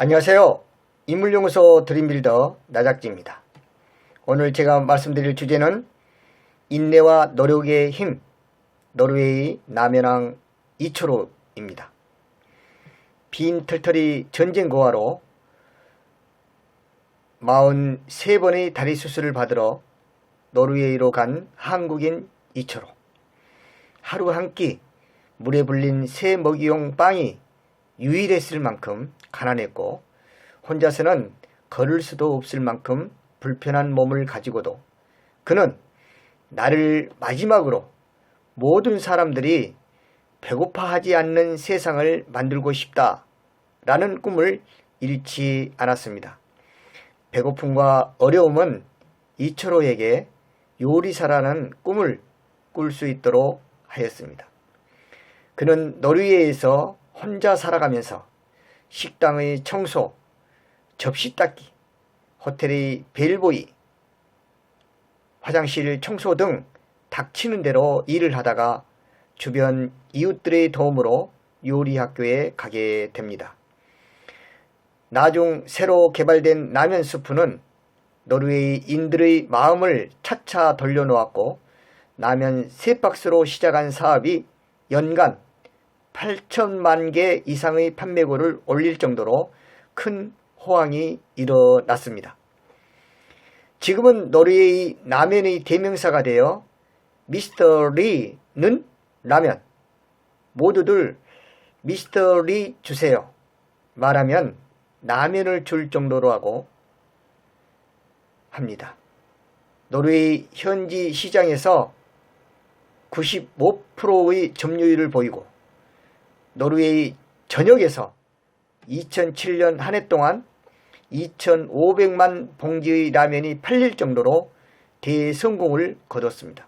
안녕하세요. 인물연구소 드림빌더 나작지입니다. 오늘 제가 말씀드릴 주제는 인내와 노력의 힘, 노르웨이 남연왕 이초로입니다. 빈 털털이 전쟁고화로 43번의 다리 수술을 받으러 노르웨이로 간 한국인 이초로. 하루 한 끼 물에 불린 새 먹이용 빵이 유일했을 만큼 가난했고 혼자서는 걸을 수도 없을 만큼 불편한 몸을 가지고도 그는 나를 마지막으로 모든 사람들이 배고파하지 않는 세상을 만들고 싶다 라는 꿈을 잃지 않았습니다. 배고픔과 어려움은 이철호에게 요리사라는 꿈을 꿀 수 있도록 하였습니다. 그는 노르웨이에서 혼자 살아가면서 식당의 청소, 접시 닦기, 호텔의 벨보이, 화장실 청소 등 닥치는 대로 일을 하다가 주변 이웃들의 도움으로 요리학교에 가게 됩니다. 나중 새로 개발된 라면 수프는 노르웨이인들의 마음을 차차 돌려놓았고 라면 세 박스로 시작한 사업이 연간 8천만 개 이상의 판매고를 올릴 정도로 큰 호황이 일어났습니다. 지금은 노르웨이 라면의 대명사가 되어 미스터 리는 라면 모두들 미스터 리 주세요 말하면 라면을 줄 정도로 하고 합니다. 노르웨이 현지 시장에서 95%의 점유율을 보이고 노르웨이 전역에서 2007년 한 해 동안 2,500만 봉지의 라면이 팔릴 정도로 대성공을 거뒀습니다.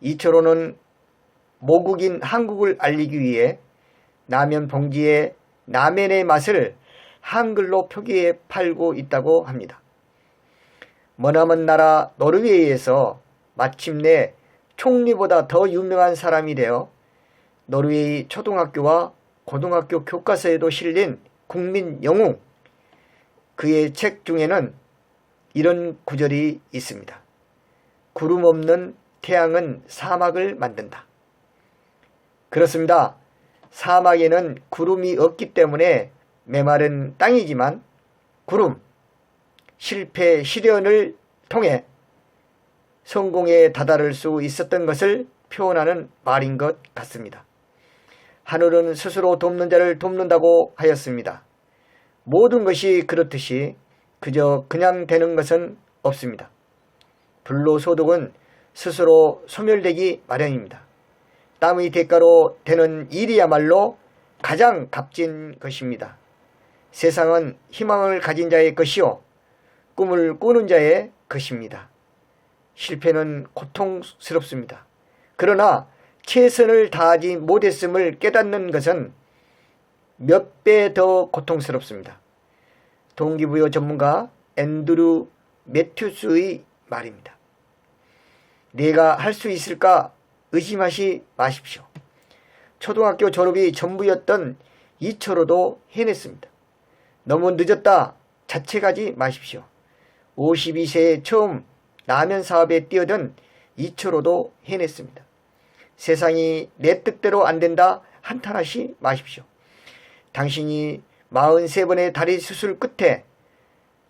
이철호는 모국인 한국을 알리기 위해 라면 봉지에 라면의 맛을 한글로 표기해 팔고 있다고 합니다. 머나먼 나라 노르웨이에서 마침내 총리보다 더 유명한 사람이 되어 노르웨이 초등학교와 고등학교 교과서에도 실린 국민 영웅 그의 책 중에는 이런 구절이 있습니다. 구름 없는 태양은 사막을 만든다. 그렇습니다. 사막에는 구름이 없기 때문에 메마른 땅이지만 구름, 실패, 시련을 통해 성공에 다다를 수 있었던 것을 표현하는 말인 것 같습니다. 하늘은 스스로 돕는 자를 돕는다고 하였습니다. 모든 것이 그렇듯이 그저 그냥 되는 것은 없습니다. 불로소득은 스스로 소멸되기 마련입니다. 땀의 대가로 되는 일이야말로 가장 값진 것입니다. 세상은 희망을 가진 자의 것이요 꿈을 꾸는 자의 것입니다. 실패는 고통스럽습니다. 그러나 최선을 다하지 못했음을 깨닫는 것은 몇 배 더 고통스럽습니다. 동기부여 전문가 앤드루 매튜스의 말입니다. 내가 할 수 있을까 의심하시 마십시오. 초등학교 졸업이 전부였던 이철호도 해냈습니다. 너무 늦었다 자책하지 마십시오. 52세에 처음 라면 사업에 뛰어든 이철호도 해냈습니다. 세상이 내 뜻대로 안 된다 한탄하시 마십시오. 당신이 43번의 다리 수술 끝에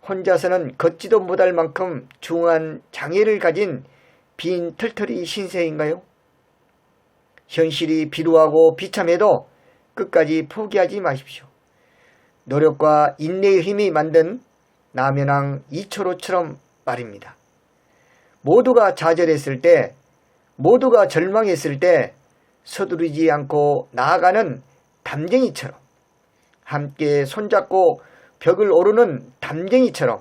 혼자서는 걷지도 못할 만큼 중한 장애를 가진 빈 털털이 신세인가요? 현실이 비루하고 비참해도 끝까지 포기하지 마십시오. 노력과 인내의 힘이 만든 남현왕 이초로처럼 말입니다. 모두가 좌절했을 때, 모두가 절망했을 때 서두르지 않고 나아가는 담쟁이처럼 함께 손잡고 벽을 오르는 담쟁이처럼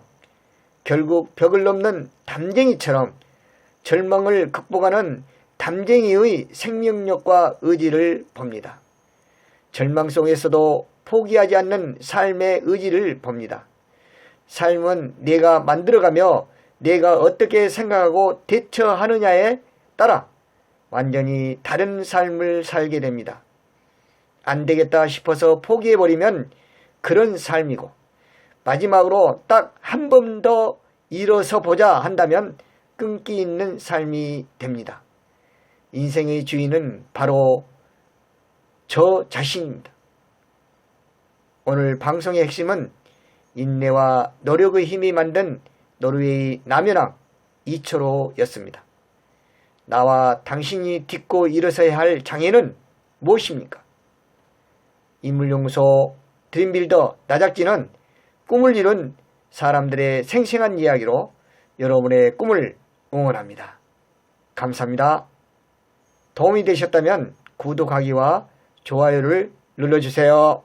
결국 벽을 넘는 담쟁이처럼 절망을 극복하는 담쟁이의 생명력과 의지를 봅니다. 절망 속에서도 포기하지 않는 삶의 의지를 봅니다. 삶은 내가 만들어가며 내가 어떻게 생각하고 대처하느냐에 따라 완전히 다른 삶을 살게 됩니다. 안 되겠다 싶어서 포기해버리면 그런 삶이고 마지막으로 딱 한 번 더 일어서 보자 한다면 끈기 있는 삶이 됩니다. 인생의 주인은 바로 저 자신입니다. 오늘 방송의 핵심은 인내와 노력의 힘이 만든 노르웨이 남연왕 이초로였습니다. 나와 당신이 딛고 일어서야 할 장애는 무엇입니까? 인물연구소 드림빌더 나작지는 꿈을 이룬 사람들의 생생한 이야기로 여러분의 꿈을 응원합니다. 감사합니다. 도움이 되셨다면 구독하기와 좋아요를 눌러주세요.